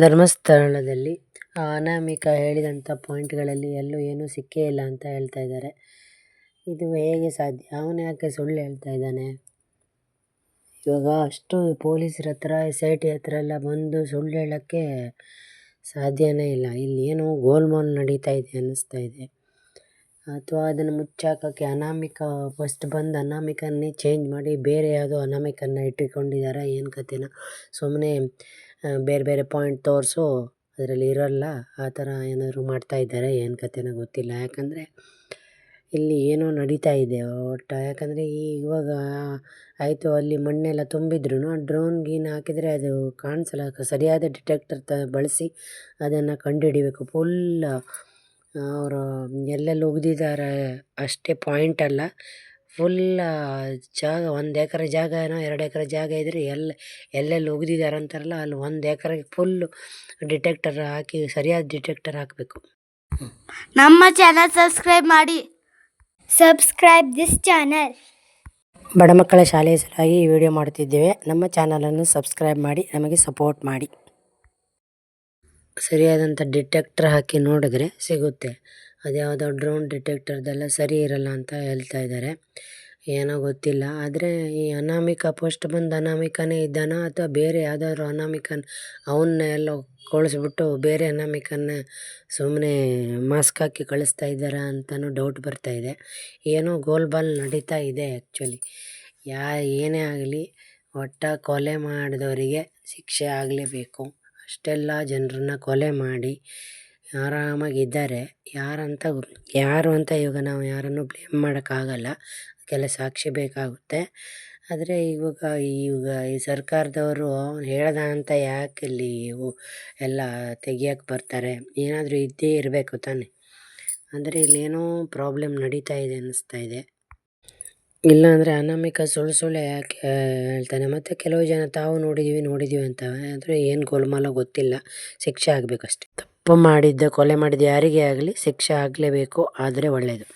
ಧರ್ಮಸ್ಥಳದಲ್ಲಿ ಅನಾಮಿಕ ಹೇಳಿದಂಥ ಪಾಯಿಂಟ್ಗಳಲ್ಲಿ ಎಲ್ಲೂ ಏನೂ ಸಿಕ್ಕೇ ಇಲ್ಲ ಅಂತ ಹೇಳ್ತಾ ಇದ್ದಾರೆ. ಇದು ಹೇಗೆ ಸಾಧ್ಯ? ಅವನು ಯಾಕೆ ಸುಳ್ಳು ಹೇಳ್ತಾ ಇದ್ದಾನೆ? ಇವಾಗ ಅಷ್ಟು ಪೊಲೀಸರ ಹತ್ರ ಎಸ್ ಐ ಟಿ ಹತ್ರ ಎಲ್ಲ ಬಂದು ಸುಳ್ಳು ಹೇಳೋಕ್ಕೆ ಸಾಧ್ಯವೇ ಇಲ್ಲ. ಇಲ್ಲಿ ಏನೋ ಗೋಲ್ಮಾಲ್ ನಡೀತಾ ಇದೆ ಅನ್ನಿಸ್ತಾ ಇದೆ. ಅಥವಾ ಅದನ್ನು ಮುಚ್ಚಾಕೋಕ್ಕೆ ಅನಾಮಿಕ, ಫಸ್ಟ್ ಬಂದು ಅನಾಮಿಕನ್ನೇ ಚೇಂಜ್ ಮಾಡಿ ಬೇರೆ ಯಾವುದೋ ಅನಾಮಿಕನ್ನ ಇಟ್ಟುಕೊಂಡಿದ್ದಾರೆ. ಏನು ಕಥೆನೋ? ಸುಮ್ಮನೆ ಬೇರೆ ಬೇರೆ ಪಾಯಿಂಟ್ ತೋರಿಸು, ಅದರಲ್ಲಿ ಇರೋಲ್ಲ, ಆ ಥರ ಏನಾದರೂ ಮಾಡ್ತಾ ಇದ್ದಾರೆ, ಏನು ಕಥೆನೋ ಗೊತ್ತಿಲ್ಲ. ಯಾಕಂದರೆ ಇಲ್ಲಿ ಏನೋ ನಡೀತಾ ಇದೆ ಒಟ್ಟು. ಯಾಕಂದರೆ ಇವಾಗ ಆಯಿತು, ಅಲ್ಲಿ ಮಣ್ಣೆಲ್ಲ ತುಂಬಿದ್ರೂ ಡ್ರೋನ್ ಗೀನ್ ಹಾಕಿದರೆ ಅದು ಕಾಣಿಸಲ್ಲ ಸರಿಯಾದ ಡಿಟೆಕ್ಟರ್ ತ ಬಳಸಿ ಅದನ್ನು ಕಂಡುಹಿಡಿಬೇಕು. ಫುಲ್ ಅವರು ಎಲ್ಲೆಲ್ಲಿ ಒಗೆದಿದ್ದಾರೆ ಅಷ್ಟೇ ಪಾಯಿಂಟ್ ಅಲ್ಲ. ಫುಲ್ ಜಾಗ ಒಂದು ಎಕರೆ ಜಾಗ ಏನೋ ಎರಡು ಎಕರೆ ಜಾಗ ಇದ್ದರೆ ಎಲ್ಲ ಎಲ್ಲೆಲ್ಲಿ ಒಗ್ದಿದ್ದಾರೆ ಅಂತಾರಲ್ಲ ಅಲ್ಲಿ ಒಂದು ಎಕರೆಗೆ ಫುಲ್ಲು ಡಿಟೆಕ್ಟರ್ ಹಾಕಿ ಸರಿಯಾದ ಡಿಟೆಕ್ಟರ್ ಹಾಕಬೇಕು. ನಮ್ಮ ಚಾನಲ್ ಸಬ್ಸ್ಕ್ರೈಬ್ ಮಾಡಿ. ಸಬ್ಸ್ಕ್ರೈಬ್ ದಿಸ್ ಚಾನಲ್ ಬಡ ಮಕ್ಕಳ ಶಾಲೆಯ ಸಲುವಾಗಿ ಈ ವಿಡಿಯೋ ಮಾಡ್ತಿದ್ದೇವೆ ನಮ್ಮ ಚಾನಲನ್ನು ಸಬ್ಸ್ಕ್ರೈಬ್ ಮಾಡಿ ನಮಗೆ ಸಪೋರ್ಟ್ ಮಾಡಿ. ಸರಿಯಾದಂಥ ಡಿಟೆಕ್ಟರ್ ಹಾಕಿ ನೋಡಿದ್ರೆ ಸಿಗುತ್ತೆ. ಅದ್ಯಾವುದೋ ಡ್ರೋನ್ ಡಿಟೆಕ್ಟರ್ದೆಲ್ಲ ಸರಿ ಇರಲ್ಲ ಅಂತ ಹೇಳ್ತಾ ಇದ್ದಾರೆ. ಏನೋ ಗೊತ್ತಿಲ್ಲ. ಆದರೆ ಈ ಅನಾಮಿಕ, ಪೋಸ್ಟ್ ಬಂದು ಅನಾಮಿಕನೇ ಇದ್ದಾನೋ ಅಥವಾ ಬೇರೆ ಯಾವ್ದಾದ್ರು ಅನಾಮಿಕನ ಅವನ್ನ ಎಲ್ಲೋ ಕಳಿಸ್ಬಿಟ್ಟು ಬೇರೆ ಅನಾಮಿಕನ್ನ ಸುಮ್ಮನೆ ಮಾಸ್ಕ್ ಹಾಕಿ ಕಳಿಸ್ತಾ ಇದ್ದಾರಾ ಅಂತಲೂ ಡೌಟ್ ಬರ್ತಾ ಇದೆ. ಏನೋ ಗೋಲ್ಮಾಲ್ ನಡೀತಾ ಇದೆ ಆ್ಯಕ್ಚುಲಿ ಯಾ, ಏನೇ ಆಗಲಿ ಒಟ್ಟು ಕೊಲೆ ಮಾಡಿದವರಿಗೆ ಶಿಕ್ಷೆ ಆಗಲೇಬೇಕು. ಅಷ್ಟೆಲ್ಲ ಜನರನ್ನ ಕೊಲೆ ಮಾಡಿ ಆರಾಮಾಗಿದ್ದಾರೆ. ಯಾರಂತ ಯಾರು ಅಂತ ಇವಾಗ ನಾವು ಯಾರನ್ನು ಬ್ಲೇಮ್ ಮಾಡೋಕ್ಕಾಗಲ್ಲ. ಅದಕ್ಕೆಲ್ಲ ಸಾಕ್ಷಿ ಬೇಕಾಗುತ್ತೆ. ಆದರೆ ಇವಾಗ ಇವಾಗ ಈ ಸರ್ಕಾರದವರು ಹೇಳ್ದ ಅಂತ ಯಾಕೆ ಇಲ್ಲಿ ಇವು ಎಲ್ಲ ತೆಗಿಯಕ್ಕೆ ಬರ್ತಾರೆ? ಏನಾದರೂ ಇದ್ದೇ ಇರಬೇಕು ತಾನೇ. ಅಂದರೆ ಇಲ್ಲೇನೋ ಪ್ರಾಬ್ಲಮ್ ನಡೀತಾ ಇದೆ ಅನ್ನಿಸ್ತಾ ಇದೆ. ಇಲ್ಲಾಂದರೆ ಅನಾಮಿಕ ಸುಳ್ಳು ಸುಳ್ಳು ಯಾಕೆ ಹೇಳ್ತಾನೆ? ಮತ್ತು ಕೆಲವು ಜನ ತಾವು ನೋಡಿದ್ದೀವಿ ನೋಡಿದ್ದೀವಿ ಅಂತ ಆದರೆ ಏನು ಗೋಲ್ಮಾಲ ಗೊತ್ತಿಲ್ಲ. ಶಿಕ್ಷೆ ಆಗಬೇಕಷ್ಟೆ. ತಪ್ಪು ಮಾಡಿದ್ದ ಕೊಲೆ ಮಾಡಿದ ಯಾರಿಗೇ ಆಗಲಿ ಶಿಕ್ಷೆ ಆಗಲೇಬೇಕು ಆದರೆ ಒಳ್ಳೆಯದು